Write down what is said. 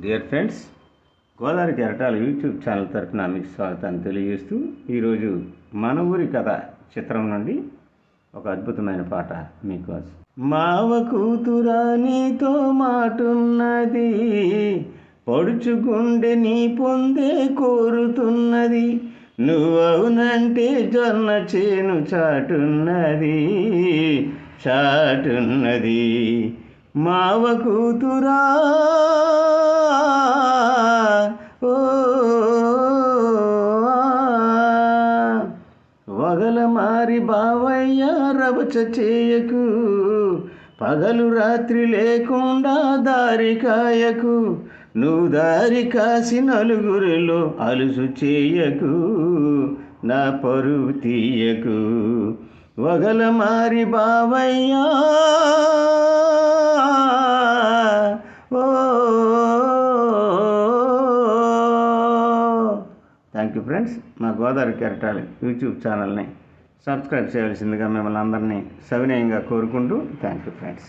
Dear friends Godavari Jaratala YouTube channel తరఫున మీకు స్వాగతాన్ని తెలియజేస్తూ ఈరోజు మన ఊరి కథ చిత్రం నుండి ఒక అద్భుతమైన పాట మీకోసం మావ కూతురా నీతో మాటున్నది పొడుచుకుండే నీ పొందే కోరుతున్నది నువ్వవునంటే జొన్న చేను చాటున్నది చాటున్నది. మావ కూతురా పగల మారి బావయ్య రవచ చేయకు. పగలు రాత్రి లేకుండా దారి కాయకు. నువ్వు దారి కాసి నలుగురిలో అలుసు చేయకు. నా పరువు తీయకు. వగల మారి బావయ్యా థ్యాంక్ యూ ఫ్రెండ్స్ మా గోదావరి కెరటాలు యూట్యూబ్ ఛానల్ని సబ్స్క్రైబ్ చేయవలసిందిగా మిమ్మల్ని అందరినీ సవినయంగా కోరుకుంటూ థ్యాంక్ యూ ఫ్రెండ్స్